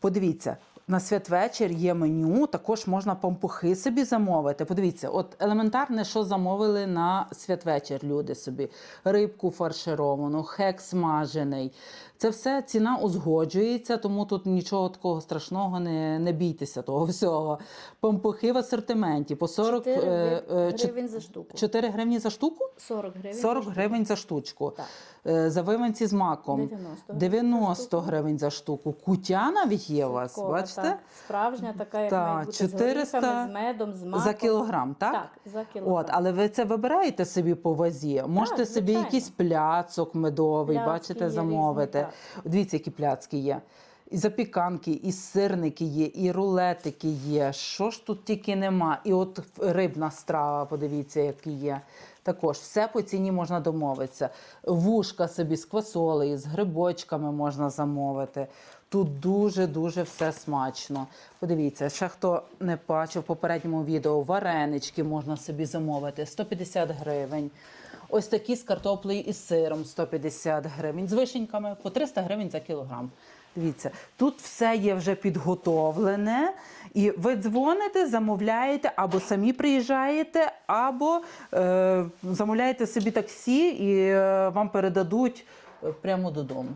Подивіться, на святвечір є меню, також можна пампухи собі замовити. Подивіться, от елементарне, що замовили на святвечір люди собі: рибку фаршировану, хек смажений. Це все ціна узгоджується, тому тут нічого такого страшного не, не бійтеся того всього. Пампухи в асортименті по 40 4 е, е, чот- гривень за штуку. 4 гривні за штуку? 40 гривень. 40 за гривень за штучку. Так. Е, Завиванці з маком 90 гривень 90 гривень за штуку. Кутя навіть є у вас, Святкова, бачите? так. Справжня така, як Так, має бути 400 з горіхами, з медом, з маком. За кілограм, так? Так, за кілограм. От, але ви це вибираєте собі по вазі. Можете собі звичайно. якийсь пляцок медовий, Пляцки бачите, є замовити. різні, Дивіться, які пляцки є. І запіканки, і сирники є, і рулетики є. Що ж тут тільки нема? І от рибна страва, подивіться, які є. Також все по ціні можна домовитися. Вушка собі з квасолею, з грибочками можна замовити. Тут дуже-дуже все смачно. Подивіться, ще хто не бачив в попередньому відео, варенички можна собі замовити 150 гривень. Ось такі з картоплею і сиром 150 гривень, з вишеньками по 300 гривень за кілограм. Дивіться, тут все є вже підготовлене, і ви дзвоните, замовляєте, або самі приїжджаєте, або е, замовляєте собі таксі і е, вам передадуть е, прямо додому.